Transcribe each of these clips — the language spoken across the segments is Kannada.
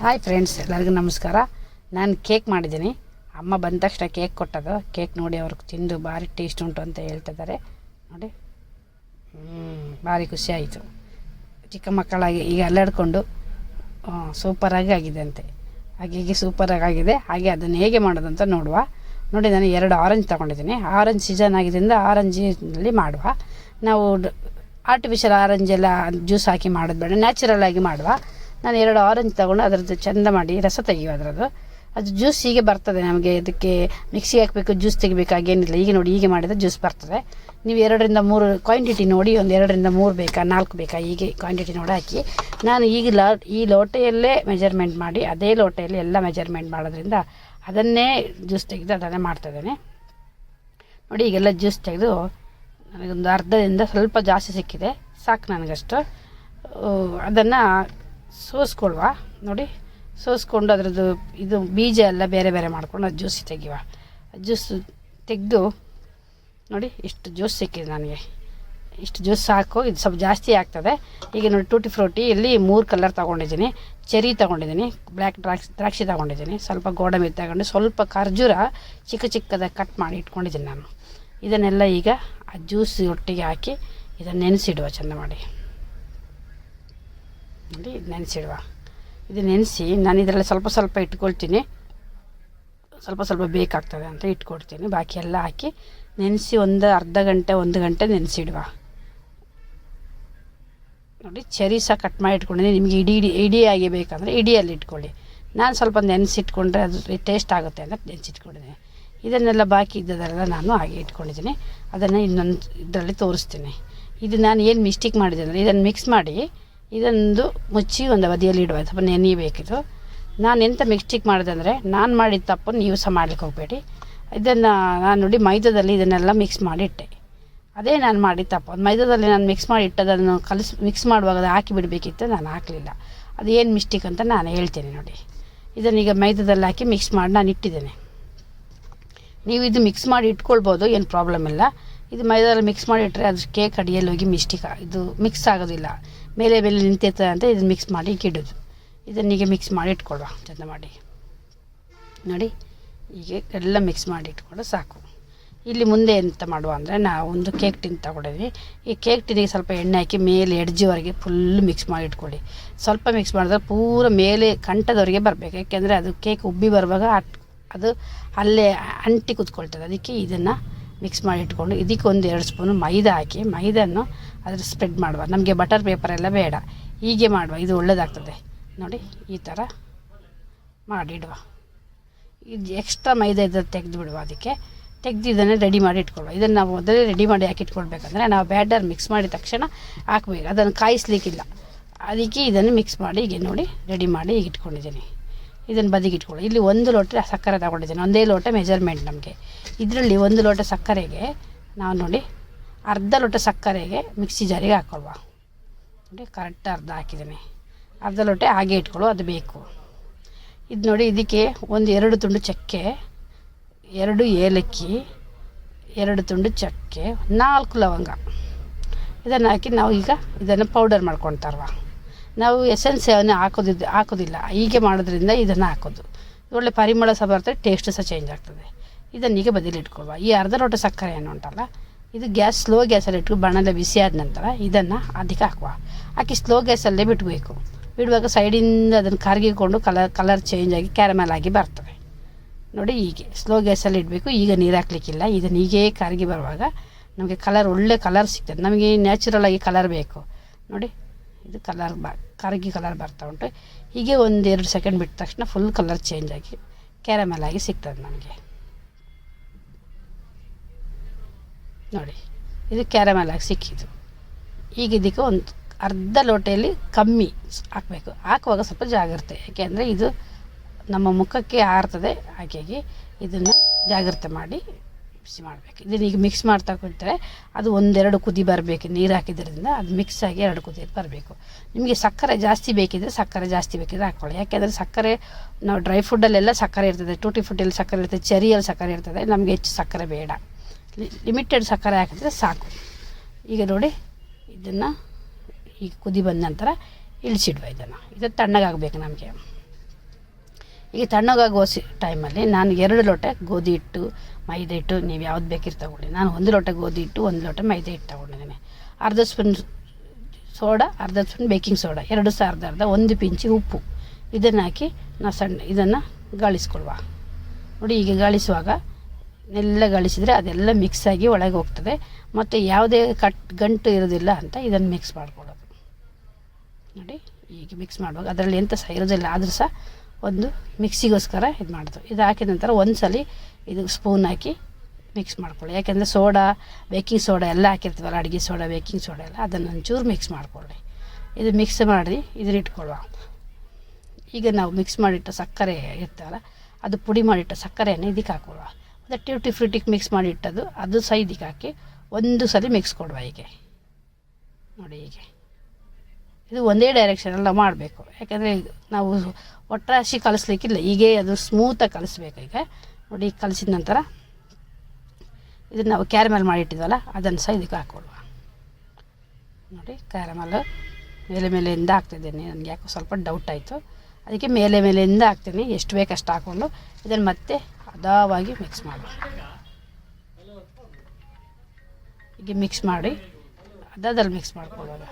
ಹಾಯ್ ಫ್ರೆಂಡ್ಸ್ ಎಲ್ಲರಿಗೂ ನಮಸ್ಕಾರ. ನಾನು ಕೇಕ್ ಮಾಡಿದ್ದೀನಿ. ಅಮ್ಮ ಬಂದ ತಕ್ಷಣ ಕೇಕ್ ಕೊಟ್ಟದು ಕೇಕ್ ನೋಡಿ ಅವ್ರಿಗೆ ತಿಂದು ಭಾರಿ ಟೇಸ್ಟ್ ಉಂಟು ಅಂತ ಹೇಳ್ತಿದ್ದಾರೆ. ನೋಡಿ. ಹ್ಞೂ ಭಾರಿ ಖುಷಿಯಾಯಿತು ಚಿಕ್ಕ ಮಕ್ಕಳಾಗಿ ಈಗ ಅಲ್ಲಾಡ್ಕೊಂಡು ಸೂಪರಾಗಿ ಆಗಿದೆ ಅಂತೆ. ಹಾಗೆ ಸೂಪರಾಗಿ ಆಗಿದೆ. ಹಾಗೆ ಅದನ್ನು ಹೇಗೆ ಮಾಡೋದು ಅಂತ ನೋಡುವ. ನೋಡಿ, ನಾನು ಎರಡು ಆರೆಂಜ್ ತೊಗೊಂಡಿದ್ದೀನಿ. ಆರೆಂಜ್ ಸೀಸನ್ ಆಗಿದ್ದರಿಂದ ಆರೆಂಜಿನಲ್ಲಿ ಮಾಡುವ. ನಾವು ಆರ್ಟಿಫಿಷಿಯಲ್ ಆರೆಂಜ್ ಎಲ್ಲ ಜ್ಯೂಸ್ ಹಾಕಿ ಮಾಡೋದು ಬೇಡ. ನ್ಯಾಚುರಲ್ ಆಗಿ ಮಾಡುವ. ನಾನು ಎರಡು ಆರೆಂಜ್ ತೊಗೊಂಡು ಅದರದ್ದು ಚೆಂದ ಮಾಡಿ ರಸ ತೆಗೆಯುವ ಅದರದ್ದು. ಅದು ಜ್ಯೂಸ್ ಹೀಗೆ ಬರ್ತದೆ ನಮಗೆ, ಇದಕ್ಕೆ ಮಿಕ್ಸಿ ಹಾಕಬೇಕು ಜ್ಯೂಸ್ ತೆಗಿಬೇಕಾಗೇನಿಲ್ಲ ಈಗ ನೋಡಿ, ಹೀಗೆ ಮಾಡಿದರೆ ಜ್ಯೂಸ್ ಬರ್ತದೆ. ನೀವು ಎರಡರಿಂದ ಮೂರು ಕ್ವಾಂಟಿಟಿ ನೋಡಿ, ಒಂದು ಎರಡರಿಂದ ಮೂರು ಬೇಕಾ, ನಾಲ್ಕು ಬೇಕಾ, ಹೀಗೆ ಕ್ವಾಂಟಿಟಿ ನೋಡಿ ಹಾಕಿ. ನಾನು ಈಗ ಲಾ, ಈ ಲೋಟೆಯಲ್ಲೇ ಮೆಜರ್ಮೆಂಟ್ ಮಾಡಿ, ಅದೇ ಲೋಟೆಯಲ್ಲಿ ಎಲ್ಲ ಮೆಜರ್ಮೆಂಟ್ ಮಾಡೋದ್ರಿಂದ ಅದನ್ನೇ ಜ್ಯೂಸ್ ತೆಗೆದು ಅದನ್ನೇ ಮಾಡ್ತಾಯಿದ್ದೇನೆ ನೋಡಿ, ಈಗೆಲ್ಲ ಜ್ಯೂಸ್ ತೆಗೆದು ನನಗೊಂದು ಅರ್ಧದಿಂದ ಸ್ವಲ್ಪ ಜಾಸ್ತಿ ಸಿಕ್ಕಿದೆ. ಸಾಕು ನನಗಷ್ಟು. ಅದನ್ನು ಸೋಸ್ಕೊಳ್ವಾ, ನೋಡಿ. ಸೋಸ್ಕೊಂಡು ಅದರದ್ದು ಇದು ಬೀಜ ಎಲ್ಲ ಬೇರೆ ಬೇರೆ ಮಾಡ್ಕೊಂಡು ಅದು ಜ್ಯೂಸ್ ತೆಗಿವ ಜ್ಯೂಸ್ ತೆಗೆದು, ನೋಡಿ, ಇಷ್ಟು ಜ್ಯೂಸ್ ಸಿಕ್ಕಿದೆ ನನಗೆ. ಇಷ್ಟು ಜ್ಯೂಸ್ ಸಾಕು, ಇದು ಸ್ವಲ್ಪ ಜಾಸ್ತಿ ಆಗ್ತದೆ. ಈಗ ನೋಡಿ, ಟೂಟಿ ಫ್ರೂಟಿ, ಇಲ್ಲಿ ಮೂರು ಕಲರ್ ತೊಗೊಂಡಿದ್ದೀನಿ. ಚೆರಿ ತೊಗೊಂಡಿದ್ದೀನಿ, ಬ್ಲ್ಯಾಕ್ ದ್ರಾಕ್ಷಿ ದ್ರಾಕ್ಷಿ ತೊಗೊಂಡಿದ್ದೀನಿ. ಸ್ವಲ್ಪ ಗೋಡಂಬಿ ತಗೊಂಡು ಸ್ವಲ್ಪ ಖರ್ಜೂರ ಚಿಕ್ಕ ಚಿಕ್ಕದಾಗಿ ಕಟ್ ಮಾಡಿ ಇಟ್ಕೊಂಡಿದ್ದೀನಿ ನಾನು. ಇದನ್ನೆಲ್ಲ ಈಗ ಆ ಜ್ಯೂಸ್ ಒಟ್ಟಿಗೆ ಹಾಕಿ ಇದನ್ನು ನೆನೆಸಿಡುವ, ಚೆಂದ ಮಾಡಿ. ನೋಡಿ ನೆನೆಸಿಡುವ. ಇದು ನೆನೆಸಿ ನಾನು ಇದರಲ್ಲಿ ಸ್ವಲ್ಪ ಸ್ವಲ್ಪ ಇಟ್ಕೊಳ್ತೀನಿ. ಸ್ವಲ್ಪ ಸ್ವಲ್ಪ ಬೇಕಾಗ್ತದೆ ಅಂತ ಇಟ್ಕೊಡ್ತೀನಿ. ಬಾಕಿ ಎಲ್ಲ ಹಾಕಿ ನೆನೆಸಿ ಒಂದು ಅರ್ಧ ಗಂಟೆ, ಒಂದು ಗಂಟೆ ನೆನೆಸಿಡುವ. ನೋಡಿ, ಚೆರಿ ಸಹ ಕಟ್ ಮಾಡಿ ಇಟ್ಕೊಂಡಿದ್ದೀನಿ ನಿಮಗೆ ಇಡೀ ಇಡೀ ಇಡಿಯಾಗಿ ಬೇಕಂದರೆ ಇಡಿಯಲ್ಲಿ ಇಟ್ಕೊಳ್ಳಿ. ನಾನು ಸ್ವಲ್ಪ ನೆನೆಸಿಟ್ಕೊಂಡ್ರೆ ಅದು ಟೇಸ್ಟ್ ಆಗುತ್ತೆ ಅಂತ ನೆನೆಸಿಟ್ಕೊಂಡಿದ್ದೀನಿ ಇದನ್ನೆಲ್ಲ ಬಾಕಿ ಇದ್ದದೆಲ್ಲ ನಾನು ಹಾಗೆ ಇಟ್ಕೊಂಡಿದ್ದೀನಿ ಅದನ್ನು ಇನ್ನೊಂದು ಇದರಲ್ಲಿ ತೋರಿಸ್ತೀನಿ. ಇದು ನಾನು ಏನು ಮಿಸ್ಟೇಕ್ ಮಾಡಿದೆ ಅಂದರೆ ಇದನ್ನು ಮಿಕ್ಸ್ ಮಾಡಿ ಇದೊಂದು ಮುಚ್ಚಿ ಒಂದು ಅವಧಿಯಲ್ಲಿ ಇಡುವ ಸ್ವಲ್ಪ ನೆನೆಯಬೇಕಿದು ನಾನು ಎಂಥ ಮಿಸ್ಟೇಕ್ ಮಾಡಿದೆ ಅಂದರೆ, ನಾನು ಮಾಡಿದ ತಪ್ಪು ನೀವು ಸಹ ಮಾಡ್ಲಿಕ್ಕೆ ಹೋಗಬೇಡಿ. ಇದನ್ನು ನಾನು ನೋಡಿ ಮೈದಾದಲ್ಲಿ ಇದನ್ನೆಲ್ಲ ಮಿಕ್ಸ್ ಮಾಡಿಟ್ಟೆ. ಅದೇ ನಾನು ಮಾಡಿದ ತಪ್ಪು. ಅದು ಮೈದಾದಲ್ಲಿ ನಾನು ಮಿಕ್ಸ್ ಮಾಡಿ ಇಟ್ಟದನ್ನು ಕಲಿಸಿ ಮಿಕ್ಸ್ ಮಾಡುವಾಗ ಅದು ಹಾಕಿ ಬಿಡಬೇಕಿತ್ತು, ನಾನು ಹಾಕಲಿಲ್ಲ. ಅದು ಏನು ಮಿಸ್ಟೇಕ್ ಅಂತ ನಾನು ಹೇಳ್ತೇನೆ ನೋಡಿ. ಇದನ್ನೀಗ ಮೈದಾದಲ್ಲಿ ಹಾಕಿ ಮಿಕ್ಸ್ ಮಾಡಿ ನಾನು ಇಟ್ಟಿದ್ದೇನೆ. ನೀವು ಇದು ಮಿಕ್ಸ್ ಮಾಡಿ ಇಟ್ಕೊಳ್ಬೋದು, ಏನು ಪ್ರಾಬ್ಲಮ್ ಇಲ್ಲ. ಇದು ಮೈದಾದಲ್ಲಿ ಮಿಕ್ಸ್ ಮಾಡಿ ಇಟ್ಟರೆ ಅದು ಕೇಕ್ ಅಡಿಯಲ್ಲಿ ಹೋಗಿ ಮಿಸ್ಟೇಕ್ ಇದು ಮಿಕ್ಸ್ ಆಗೋದಿಲ್ಲ. ಮೇಲೆ ಮೇಲೆ ನಿಂತಿರ್ತದೆ ಅಂತ ಇದನ್ನು ಮಿಕ್ಸ್ ಮಾಡಿ ಇಡೋದು ಇದನ್ನೀಗ ಮಿಕ್ಸ್ ಮಾಡಿ ಇಟ್ಕೊಳ್ಳುವ ಚಂದ ಮಾಡಿ. ನೋಡಿ, ಹೀಗೆ ಎಲ್ಲ ಮಿಕ್ಸ್ ಮಾಡಿ ಇಟ್ಕೊಂಡು ಸಾಕು. ಇಲ್ಲಿ ಮುಂದೆ ಎಂತ ಮಾಡುವ ಅಂದರೆ ನಾವು ಒಂದು ಕೇಕ್ ಟಿನ್ ತಗೊಂಡಿದ್ವಿ. ಈ ಕೇಕ್ ಟಿನಿಗೆ ಸ್ವಲ್ಪ ಎಣ್ಣೆ ಹಾಕಿ ಮೇಲೆ ಎಡ್ಜಿವರೆಗೆ ಫುಲ್ ಮಿಕ್ಸ್ ಮಾಡಿ ಇಟ್ಕೊಳ್ಳಿ. ಸ್ವಲ್ಪ ಮಿಕ್ಸ್ ಮಾಡಿದ್ರೆ ಪೂರ ಮೇಲೆ ಕಂಠದವರಿಗೆ ಬರಬೇಕು. ಯಾಕೆಂದರೆ ಅದು ಕೇಕ್ ಉಬ್ಬಿ ಬರುವಾಗ ಅದು ಅಲ್ಲೇ ಅಂಟಿ ಕುತ್ಕೊಳ್ತದೆ. ಅದಕ್ಕೆ ಇದನ್ನು ಮಿಕ್ಸ್ ಮಾಡಿ ಇಟ್ಕೊಂಡು ಇದಕ್ಕೆ ಒಂದು ಎರಡು ಸ್ಪೂನು ಮೈದಾ ಹಾಕಿ ಮೈದನ್ನು ಅದ್ರ ಸ್ಪ್ರೆಡ್ ಮಾಡುವ. ನಮಗೆ ಬಟರ್ ಪೇಪರ್ ಎಲ್ಲ ಬೇಡ. ಹೀಗೆ ಮಾಡುವ. ಇದು ಒಳ್ಳೆಯದಾಗ್ತದೆ ನೋಡಿ, ಈ ಥರ ಮಾಡಿಡುವ. ಇದು ಎಕ್ಸ್ಟ್ರಾ ಮೈದಾ ಇದ್ದರೆ ತೆಗೆದು ಬಿಡುವ ಅದಕ್ಕೆ. ತೆಗೆದು ಇದನ್ನು ರೆಡಿ ಮಾಡಿ ಇಟ್ಕೊಳ್ಳುವ. ಇದನ್ನು ನಾವು ಮೊದಲೇ ರೆಡಿ ಮಾಡಿ ಹಾಕಿ ಇಟ್ಕೊಳ್ಬೇಕಂದ್ರೆ ನಾವು ಬ್ಯಾಟರ್ ಮಿಕ್ಸ್ ಮಾಡಿದ ತಕ್ಷಣ ಹಾಕಬೇಕು. ಅದನ್ನು ಕಾಯಿಸ್ಲಿಕ್ಕಿಲ್ಲ. ಅದಕ್ಕೆ ಇದನ್ನು ಮಿಕ್ಸ್ ಮಾಡಿ ಹೀಗೆ ನೋಡಿ ರೆಡಿ ಮಾಡಿ ಈಗ ಇಟ್ಕೊಂಡಿದ್ದೀನಿ. ಇದನ್ನು ಬದಿಗೆ ಇಟ್ಕೊಳ್ಳಿ ಇಲ್ಲಿ ಒಂದು ಲೋಟ ಸಕ್ಕರೆ ತಗೊಂಡಿದ್ದೀನಿ. ಒಂದೇ ಲೋಟ ಮೆಜರ್ಮೆಂಟ್ ನಮಗೆ. ಇದರಲ್ಲಿ ಒಂದು ಲೋಟ ಸಕ್ಕರೆಗೆ ನಾವು ನೋಡಿ ಅರ್ಧ ಲೋಟ ಸಕ್ಕರೆಗೆ ಮಿಕ್ಸಿ ಜಾರಿಗೆ ಹಾಕೊಳ್ಳುವ ನೋಡಿ ಕರೆಕ್ಟ್ ಅರ್ಧ ಹಾಕಿದ್ದೀನಿ. ಅರ್ಧ ಲೋಟ ಹಾಗೆ ಇಟ್ಕೊಳ್ಳು, ಅದು ಬೇಕು. ಇದು ನೋಡಿ, ಇದಕ್ಕೆ ಒಂದು ಎರಡು ತುಂಡು ಚಕ್ಕೆ, ಎರಡು ಏಲಕ್ಕಿ, ಎರಡು ತುಂಡು ಚಕ್ಕೆ, ನಾಲ್ಕು ಲವಂಗ. ಇದನ್ನು ಹಾಕಿ ನಾವು ಈಗ ಇದನ್ನು ಪೌಡರ್ ಮಾಡ್ಕೊತಾರವ. ನಾವು ಎಸೆನ್ಸ್ ಅನ್ನು ಹಾಕೋದಿದ್ದು ಹಾಕೋದಿಲ್ಲ. ಹೀಗೆ ಮಾಡೋದ್ರಿಂದ ಇದನ್ನು ಹಾಕೋದು. ಒಳ್ಳೆ ಪರಿಮಳ ಸಹ ಬರ್ತದೆ ಟೇಸ್ಟ್ ಸಹ ಚೇಂಜ್ ಆಗ್ತದೆ. ಇದನ್ನೀಗ ಈಗ ಬದಿಲಿ ಇಟ್ಕೊಳ್ವ ಈ ಅರ್ಧ ಲೋಟ ಸಕ್ಕರೆ ಏನು ಉಂಟಲ್ಲ ಇದು ಗ್ಯಾಸ್, ಸ್ಲೋ ಗ್ಯಾಸಲ್ಲಿ ಇಟ್ಟು ಬಣ್ಣದ ಬಿಸಿ ಆದ ನಂತರ ಇದನ್ನು ಅದಕ್ಕೆ ಹಾಕುವ. ಹಾಕಿ ಸ್ಲೋ ಗ್ಯಾಸಲ್ಲೇ ಬಿಡಬೇಕು ಬಿಡುವಾಗ ಸೈಡಿಂದ ಅದನ್ನು ಕರಗಿಕೊಂಡು ಕಲರ್ ಕಲರ್ ಚೇಂಜ್ ಆಗಿ ಕ್ಯಾರಮಲ್ ಆಗಿ ಬರ್ತವೆ ನೋಡಿ ಹೀಗೆ. ಸ್ಲೋ ಗ್ಯಾಸಲ್ಲಿ ಇಡಬೇಕು. ಈಗ ನೀರು ಹಾಕ್ಲಿಕ್ಕಿಲ್ಲ. ಇದನ್ನು ಹೀಗೆ ಕರಗಿ ಬರುವಾಗ ನಮಗೆ ಕಲರ್ ಒಳ್ಳೆ ಕಲರ್ ಸಿಗ್ತದೆ. ನಮಗೆ ನ್ಯಾಚುರಲ್ ಆಗಿ ಕಲರ್ ಬೇಕು. ನೋಡಿ, ಇದು ಕಲರ್ ಬ, ಕರಗಿ ಕಲರ್ ಬರ್ತಾ ಉಂಟು. ಹೀಗೆ ಒಂದು ಎರಡು ಸೆಕೆಂಡ್ ಬಿಟ್ಟ ತಕ್ಷಣ ಫುಲ್ ಕಲರ್ ಚೇಂಜ್ ಆಗಿ ಕ್ಯಾರಮಲ್ ಆಗಿ ಸಿಗ್ತದೆ ನಮಗೆ. ನೋಡಿ, ಇದು ಕ್ಯಾರಮಲ್ ಸಿಕ್ಕಿತು ಈಗ ಇದಕ್ಕೆ ಒಂದು ಅರ್ಧ ಲೋಟೆಯಲ್ಲಿ ಕಮ್ಮಿ ಹಾಕಬೇಕು. ಹಾಕುವಾಗ ಸ್ವಲ್ಪ ಜಾಗ್ರತೆ, ಯಾಕೆಂದರೆ ಇದು ನಮ್ಮ ಮುಖಕ್ಕೆ ಆರ್ತದೆ. ಹಾಗಾಗಿ ಇದನ್ನು ಜಾಗ್ರತೆ ಮಾಡಿ ಬಿಸಿ ಮಾಡಬೇಕು. ಇದನ್ನ ಈಗ ಮಿಕ್ಸ್ ಮಾಡ್ತಾ ಕುಂತರೆ ಅದು ಒಂದೆರಡು ಕುದಿ ಬರಬೇಕು, ನೀರು ಹಾಕಿದ್ರಿಂದ ಅದು ಮಿಕ್ಸ್ ಆಗಿ ಎರಡು ಕುದಿ ಬರಬೇಕು. ನಿಮಗೆ ಸಕ್ಕರೆ ಜಾಸ್ತಿ ಬೇಕಿದ್ರೆ ಸಕ್ಕರೆ ಜಾಸ್ತಿ ಬೇಕಿದ್ರೆ ಹಾಕ್ಕೊಳ್ಳಿ. ಯಾಕೆಂದರೆ ಸಕ್ಕರೆ, ನಾವು ಡ್ರೈ ಫುಡ್ಡಲ್ಲೆಲ್ಲ ಸಕ್ಕರೆ ಇರ್ತದೆ. ಟೂಟಿ ಫುಡ್ಡಲ್ಲಿ ಸಕ್ಕರೆ ಇರ್ತದೆ ಚರಿಯಲ್ಲಿ ಸಕ್ಕರೆ ಇರ್ತದೆ. ನಮಗೆ ಹೆಚ್ಚು ಸಕ್ಕರೆ ಬೇಡ. ಲಿಮಿಟೆಡ್ ಸಕ್ಕರೆ ಹಾಕಿದ್ರೆ ಸಾಕು. ಈಗ ನೋಡಿ, ಇದನ್ನು ಈಗ ಕುದಿ ಬಂದ ನಂತರ ಇಳಿಸಿಡುವ ಇದನ್ನು. ಇದು ತಣ್ಣಗಾಗಬೇಕು ನಮಗೆ. ಈಗ ತಣ್ಣಗಾಗೋ ಸಿ ಟೈಮಲ್ಲಿ ನಾನು ಎರಡು ಲೋಟ ಗೋಧಿ ಹಿಟ್ಟು, ಮೈದಾ ಹಿಟ್ಟು ನೀವು ಯಾವ್ದು ಬೇಕಿರ್ ತಗೊಳ್ಳಿ ನಾನು ಒಂದು ಲೋಟ ಗೋಧಿ ಹಿಟ್ಟು, ಒಂದು ಲೋಟ ಮೈದಾ ಹಿಟ್ಟು ತೊಗೊಂಡಿದ್ದೀನಿ. ಅರ್ಧ ಸ್ಪೂನ್ ಸೋಡಾ, ಅರ್ಧ ಸ್ಪೂನ್ ಬೇಕಿಂಗ್ ಸೋಡಾ, ಎರಡು ಅರ್ಧ ಅರ್ಧ ಒಂದು ಪಿಂಚಿ ಉಪ್ಪು. ಇದನ್ನು ಹಾಕಿ ನಾವು ಸಣ್ಣ, ಇದನ್ನು ಗಾಳಿಸ್ಕೊಳ್ವ. ನೋಡಿ, ಈಗ ಗಾಳಿಸುವಾಗ ಎಲ್ಲ ಗಳಿಸಿದರೆ ಅದೆಲ್ಲ ಮಿಕ್ಸ್ ಆಗಿ ಒಳಗೆ ಹೋಗ್ತದೆ. ಮತ್ತು ಯಾವುದೇ ಕಟ್ ಗಂಟು ಇರೋದಿಲ್ಲ ಅಂತ ಇದನ್ನು ಮಿಕ್ಸ್ ಮಾಡ್ಕೊಳ್ಳೋದು. ನೋಡಿ, ಈಗ ಮಿಕ್ಸ್ ಮಾಡುವಾಗ ಅದರಲ್ಲಿ ಎಂಥ ಸಹ ಇರೋದಿಲ್ಲ, ಆದರೂ ಸಹ ಒಂದು ಮಿಕ್ಸಿಗೋಸ್ಕರ ಇದು ಮಾಡೋದು. ಇದು ಹಾಕಿದ ನಂತರ ಒಂದು ಸಲ ಇದು ಸ್ಪೂನ್ ಹಾಕಿ ಮಿಕ್ಸ್ ಮಾಡ್ಕೊಳ್ಳಿ. ಯಾಕೆಂದರೆ ಸೋಡಾ ಬೇಕಿಂಗ್ ಸೋಡಾ ಎಲ್ಲ ಹಾಕಿರ್ತೀವಲ್ಲ, ಅಡುಗೆ ಸೋಡಾ ಬೇಕಿಂಗ್ ಸೋಡಾ ಎಲ್ಲ, ಅದನ್ನು ಒಂಚೂರು ಮಿಕ್ಸ್ ಮಾಡ್ಕೊಳ್ಳಿ. ಇದು ಮಿಕ್ಸ್ ಮಾಡಿ ಇದನ್ನ ಇಟ್ಕೊಳ್ಳುವ. ಈಗ ನಾವು ಮಿಕ್ಸ್ ಮಾಡಿಟ್ಟ ಸಕ್ಕರೆ ಇರ್ತಾರ ಅದು ಪುಡಿ ಮಾಡಿಟ್ಟ ಸಕ್ಕರೆಯನ್ನು ಇದಕ್ಕೆ ಹಾಕೊಳ್ಳುವ. ಟ್ಯೂಟಿ ಫ್ರೂಟಿಗೆ ಮಿಕ್ಸ್ ಮಾಡಿಟ್ಟದು ಅದು ಸಹ ಇದಕ್ಕೆ ಹಾಕಿ ಒಂದು ಸಲ ಮಿಕ್ಸ್ ಕೊಡುವ ಹೀಗೆ. ನೋಡಿ ಹೀಗೆ. ಇದು ಒಂದೇ ಡೈರೆಕ್ಷನಲ್ಲ ಮಾಡಬೇಕು. ಯಾಕೆಂದರೆ ನಾವು ಒಟ್ಟಾಶಿ ಕಲಿಸ್ಲಿಕ್ಕಿಲ್ಲ. ಹೀಗೆ ಅದು ಸ್ಮೂತಾಗಿ ಕಲಿಸ್ಬೇಕು ಈಗ. ನೋಡಿ ಈಗ ಕಲಿಸಿದ ನಂತರ ಇದನ್ನು ನಾವು ಕ್ಯಾರಮೆಲ್ ಮಾಡಿಟ್ಟಿದ್ವಲ್ಲ, ಅದನ್ನು ಸಹ ಇದಕ್ಕೆ ಹಾಕ್ಕೊಡುವ ನೋಡಿ ಕ್ಯಾರಮಲ್ ಮೇಲೆ ಮೇಲೆಯಿಂದ ಹಾಕ್ತಿದ್ದೀನಿ. ನನಗೆ ಯಾಕೋ ಸ್ವಲ್ಪ ಡೌಟ್ ಆಯಿತು. ಅದಕ್ಕೆ ಮೇಲೆ ಮೇಲೆಯಿಂದ ಹಾಕ್ತೀನಿ. ಎಷ್ಟು ಬೇಕಷ್ಟು ಹಾಕ್ಕೊಂಡು ಇದನ್ನು ಮತ್ತೆ ಹದವಾಗಿ ಮಿಕ್ಸ್ ಮಾಡುವ ಹೀಗೆ ಮಿಕ್ಸ್ ಮಾಡಿ ಹದದಲ್ಲಿ ಮಿಕ್ಸ್ ಮಾಡ್ಕೊಳ್ಳೋಣ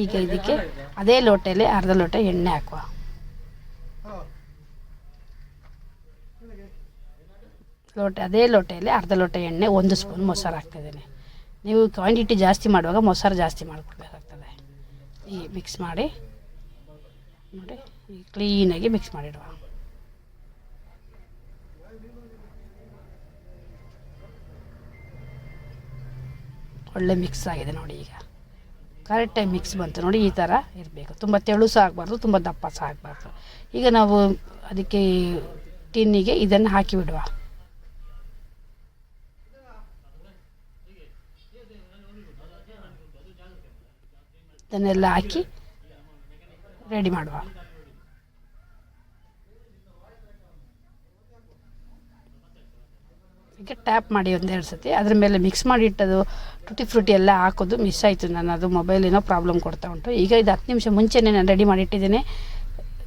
ಈಗ ಇದಕ್ಕೆ ಅದೇ ಲೋಟೆಯಲ್ಲಿ ಅರ್ಧ ಲೋಟ ಎಣ್ಣೆ ಹಾಕುವ. ಲೋಟ, ಅದೇ ಲೋಟೆಯಲ್ಲಿ ಅರ್ಧ ಲೋಟ ಎಣ್ಣೆ, ಒಂದು ಸ್ಪೂನ್ ಮೊಸರು ಹಾಕ್ತಿದ್ದೀನಿ ನೀವು ಕ್ವಾಂಟಿಟಿ ಜಾಸ್ತಿ ಮಾಡುವಾಗ ಮೊಸರು ಜಾಸ್ತಿ ಮಾಡಿಕೊಡ್ಬೇಕಾಗ್ತದೆ ಈ ಮಿಕ್ಸ್ ಮಾಡಿ ನೋಡಿ ಕ್ಲೀನಾಗಿ ಮಿಕ್ಸ್ ಮಾಡಿಡುವ. ಒಳ್ಳೆ ಮಿಕ್ಸ್ ಆಗಿದೆ ನೋಡಿ ಈಗ. ಕರೆಕ್ಟಾಗಿ ಮಿಕ್ಸ್ ಬಂತು ನೋಡಿ, ಈ ಥರ ಇರಬೇಕು. ತುಂಬ ತೆಳು ಸಹ ಆಗಬಾರ್ದು, ತುಂಬ ದಪ್ಪ ಸಹ ಆಗಬಾರ್ದು. ಈಗ ನಾವು ಅದಕ್ಕೆ ಟಿನ್ನಿಗೆ ಇದನ್ನು ಹಾಕಿ ಬಿಡುವ. ಇದನ್ನೆಲ್ಲ ಹಾಕಿ ರೆಡಿ ಮಾಡುವ. ಅದಕ್ಕೆ ಟ್ಯಾಪ್ ಮಾಡಿ ಒಂದೆರಡು ಸತಿ. ಅದ್ರ ಮೇಲೆ ಮಿಕ್ಸ್ ಮಾಡಿ ಇಟ್ಟದು ಟುಟಿ ಫ್ರೂಟಿ ಎಲ್ಲ ಹಾಕೋದು ಮಿಸ್ ಆಯಿತು. ನಾನು ಅದು ಮೊಬೈಲ್ ಏನೋ ಪ್ರಾಬ್ಲಮ್ ಕೊಡ್ತಾ ಉಂಟು. ಈಗ ಇದು ಹತ್ತು ನಿಮಿಷ ಮುಂಚೆನೇ ನಾನು ರೆಡಿ ಮಾಡಿ ಇಟ್ಟಿದ್ದೇನೆ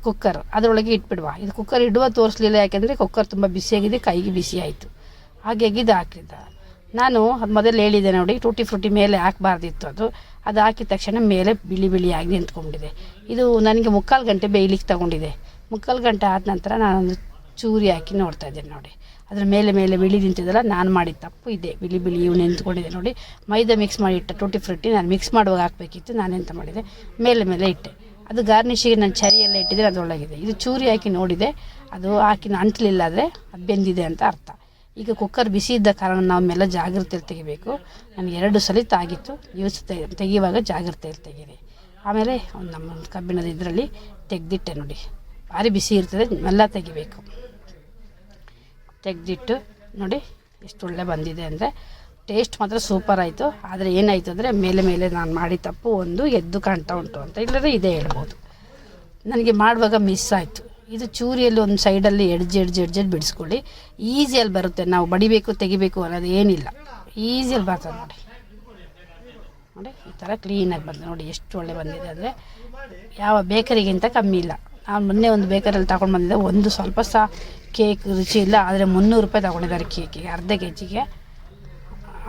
ಕುಕ್ಕರ್ ಅದರೊಳಗೆ ಇಟ್ಬಿಡುವ. ಇದು ಕುಕ್ಕರ್ ಇಡುವ ತೋರಿಸ್ಲಿಲ್ಲ ಯಾಕೆಂದರೆ ಕುಕ್ಕರ್ ತುಂಬ ಬಿಸಿಯಾಗಿದೆ ಕೈಗೆ ಬಿಸಿ ಆಯಿತು. ಹಾಗಾಗಿ ಇದು ಹಾಕಿದ್ದ. ನಾನು ಅದು ಮೊದಲು ಹೇಳಿದೆ ನೋಡಿ, ಟೂಟಿ ಫ್ರೂಟಿ ಮೇಲೆ ಹಾಕಬಾರ್ದಿತ್ತು ಅದು. ಅದು ಹಾಕಿದ ತಕ್ಷಣ ಮೇಲೆ ಬಿಳಿ ಬಿಳಿಯಾಗಿ ನಿಂತ್ಕೊಂಡಿದೆ ಇದು ನನಗೆ ಮುಕ್ಕಾಲು ಗಂಟೆ ಬೇಯ್ಲಿಕ್ಕೆ ತಗೊಂಡಿದೆ. ಮುಕ್ಕಾಲು ಗಂಟೆ ಆದ ನಂತರ ನಾನೊಂದು ಚೂರಿ ಹಾಕಿ ನೋಡ್ತಾ ಇದ್ದೇನೆ ನೋಡಿ. ಅದರ ಮೇಲೆ ಮೇಲೆ ಬಿಳಿ ನಿಂತಿದ್ದಲ್ಲ ನಾನು ಮಾಡಿದ ತಪ್ಪು ಇದೆ. ಬಿಳಿ ಬಿಳಿ ಇವು ನಿಂತ್ಕೊಂಡಿದೆ ನೋಡಿ. ಮೈದಾ ಮಿಕ್ಸ್ ಮಾಡಿ ಇಟ್ಟ ಟೂಟಿ ಫ್ರೂಟಿ ನಾನು ಮಿಕ್ಸ್ ಮಾಡುವಾಗ ಹಾಕಬೇಕಿತ್ತು ನಾನೆಂತ ಮಾಡಿದೆ? ಮೇಲೆ ಮೇಲೆ ಇಟ್ಟೆ. ಅದು ಗಾರ್ನಿಷಿಗೆ ನಾನು ಚರಿಯೆಲ್ಲ ಎಲ್ಲ ಇಟ್ಟಿದ್ರೆ ಅದರೊಳಗಿದೆ. ಇದು ಚೂರಿ ಹಾಕಿ ನೋಡಿದೆ. ಅದು ಹಾಕಿ ಅಂಟಲಿಲ್ಲ ಆದರೆ ಅದು ಬೆಂದಿದೆ ಅಂತ ಅರ್ಥ. ಈಗ ಕುಕ್ಕರ್ ಬಿಸಿ ಇದ್ದ ಕಾರಣ ನಾವು ಮೇಲೆ ಜಾಗ್ರತೆಯಲ್ಲಿ ತೆಗಿಬೇಕು. ನನಗೆ ಎರಡು ಸಲ ತಾಗಿತ್ತು. ಯೂಸ್ ತೆಗಿಯುವಾಗ ಜಾಗ್ರತೆಯಲ್ಲಿ ತೆಗೀರಿ. ಆಮೇಲೆ ಒಂದು ನಮ್ಮ ಕಬ್ಬಿಣದ ಇದರಲ್ಲಿ ತೆಗೆದಿಟ್ಟೆ ನೋಡಿ. ಭಾರಿ ಬಿಸಿ ಇರ್ತದೆ ಮೆಲ್ಲ ತೆಗಿಬೇಕು. ತೆಗೆದಿಟ್ಟು ನೋಡಿ ಎಷ್ಟು ಒಳ್ಳೆ ಬಂದಿದೆ ಅಂದರೆ ಟೇಸ್ಟ್ ಮಾತ್ರ ಸೂಪರ್ ಆಯಿತು. ಆದರೆ ಏನಾಯಿತು ಅಂದರೆ ಮೇಲೆ ಮೇಲೆ ನಾನು ಮಾಡಿ ತಪ್ಪು ಒಂದು ಎದ್ದು ಕಾಣ್ತಾ ಉಂಟು ಅಂತ ಇಲ್ಲದ್ರೆ ಇದೇ ಹೇಳ್ಬೋದು. ನನಗೆ ಮಾಡುವಾಗ ಮಿಸ್ ಆಯಿತು. ಇದು ಚೂರಿಯಲ್ಲಿ ಒಂದು ಸೈಡಲ್ಲಿ ಎಡ್ಜ್ ಎಡ್ಜ್ ಎಡ್ಜ್ ಬಿಡಿಸ್ಕೊಳ್ಳಿ. ಈಸಿಯಲ್ಲಿ ಬರುತ್ತೆ. ನಾವು ಬಡಿಬೇಕು, ತೆಗಿಬೇಕು ಅನ್ನೋದು ಏನಿಲ್ಲ. ಈಸಿಯಲ್ಲಿ ಬರ್ತದೆ ನೋಡಿ. ನೋಡಿ, ಈ ಥರ ಕ್ಲೀನಾಗಿ ಬರ್ತದೆ ನೋಡಿ, ಎಷ್ಟು ಒಳ್ಳೆ ಬಂದಿದೆ ಅಂದರೆ ಯಾವ ಬೇಕರಿಗಿಂತ ಕಮ್ಮಿ ಇಲ್ಲ. ನಾನು ಮೊನ್ನೆ ಒಂದು ಬೇಕರಲ್ಲಿ ತಗೊಂಡು ಬಂದಿದ್ದೆ. ಒಂದು ಸ್ವಲ್ಪ ಸಹ ಕೇಕ್ ರುಚಿ ಇಲ್ಲ, ಆದರೆ ಮುನ್ನೂರು ರೂಪಾಯಿ ತಗೊಂಡಿದ್ದಾರೆ ಕೇಕಿಗೆ ಅರ್ಧ ಕೆ ಜಿಗೆ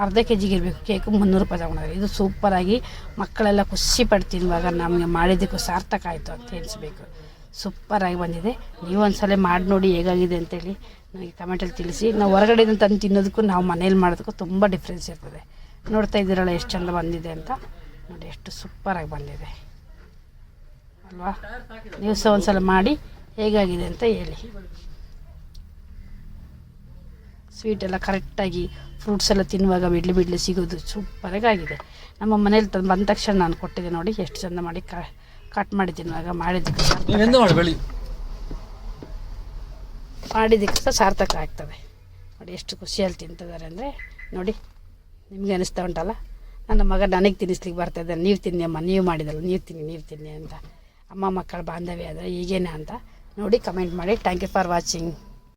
ಅರ್ಧ ಕೆ ಜಿಗೆ ಇರಬೇಕು ಕೇಕು ಮುನ್ನೂರು ರೂಪಾಯಿ ತಗೊಂಡಿದ್ದಾರೆ. ಇದು ಸೂಪರಾಗಿ ಮಕ್ಕಳೆಲ್ಲ ಖುಷಿ ಪಡ್ತಿನ್ವಾಗ ನಮಗೆ ಮಾಡಿದ್ದಕ್ಕೂ ಸಾರ್ಥಕ ಆಯಿತು ಅಂತ ಎನಿಸ್ಬೇಕು ಸೂಪರಾಗಿ ಬಂದಿದೆ. ನೀವು ಒಂದ್ಸಲ ಮಾಡಿ ನೋಡಿ ಹೇಗಾಗಿದೆ ಅಂತೇಳಿ ನನಗೆ ಕಮೆಂಟಲ್ಲಿ ತಿಳಿಸಿ. ನಾವು ಹೊರಗಡೆಯಿಂದ ತಂದು ತಿನ್ನೋದಕ್ಕೂ ನಾವು ಮನೇಲಿ ಮಾಡೋದಕ್ಕೂ ತುಂಬ ಡಿಫ್ರೆನ್ಸ್ ಇರ್ತದೆ. ನೋಡ್ತಾ ಇದ್ದೀರಲ್ಲ ಎಷ್ಟು ಚಂದ ಬಂದಿದೆ ಅಂತ. ನೋಡಿ ಎಷ್ಟು ಸೂಪರಾಗಿ ಬಂದಿದೆ. ಅಲ್ವಾ? ನೀವು ಸಹ ಒಂದ್ಸಲ ಮಾಡಿ ಹೇಗಾಗಿದೆ ಅಂತ ಹೇಳಿ. ಸ್ವೀಟ್ ಎಲ್ಲ ಕರೆಕ್ಟಾಗಿ ಫ್ರೂಟ್ಸ್ ಎಲ್ಲ ತಿನ್ನುವಾಗ ಬಿಡ್ಲಿ ಬಿಡ್ಲಿ ಸಿಗೋದು ಸೂಪರಾಗಿ ಆಗಿದೆ. ನಮ್ಮ ಮನೇಲಿ ತಂದು ಬಂದ ತಕ್ಷಣ ನಾನು ಕೊಟ್ಟಿದ್ದೆ ನೋಡಿ, ಎಷ್ಟು ಚಂದ ಮಾಡಿ ಕಟ್ ಮಾಡಿದ್ದೀನಿ ತಿನ್ನುವಾಗ ಮಾಡಿದ್ದಕ್ಕೆ ನೀವೆಂದ ಮಾಡಿ ಬೆಳಿ ಮಾಡಿದ್ದಕ್ಕೆ ಸಹ ಸಾರ್ಥಕ ಆಗ್ತದೆ. ನೋಡಿ ಎಷ್ಟು ಖುಷಿಯಲ್ಲಿ ತಿಂತಿದ್ದಾರೆ ಅಂದರೆ ನೋಡಿ ನಿಮಗೆ ಅನಿಸ್ತಾ ಉಂಟಲ್ಲ? ನನ್ನ ಮಗ ನನಗೆ ತಿನ್ನಿಸ್ಲಿಕ್ಕೆ ಬರ್ತಾ ಇದ್ದಾನೆ. ನೀವು ತಿನ್ನಿ ಅಮ್ಮ ನೀವು ಮಾಡಿದಲ್ಲ ನೀವು ತಿನ್ನಿ ನೀವು ತಿನ್ನಿ ಅಂತ. ಅಮ್ಮ ಮಕ್ಕಳ ಬಾಂಧವ್ಯ ಆದರೆ ಈಗೇನೆ ಅಂತ. ನೋಡಿ ಕಮೆಂಟ್ ಮಾಡಿ. Thank you for watching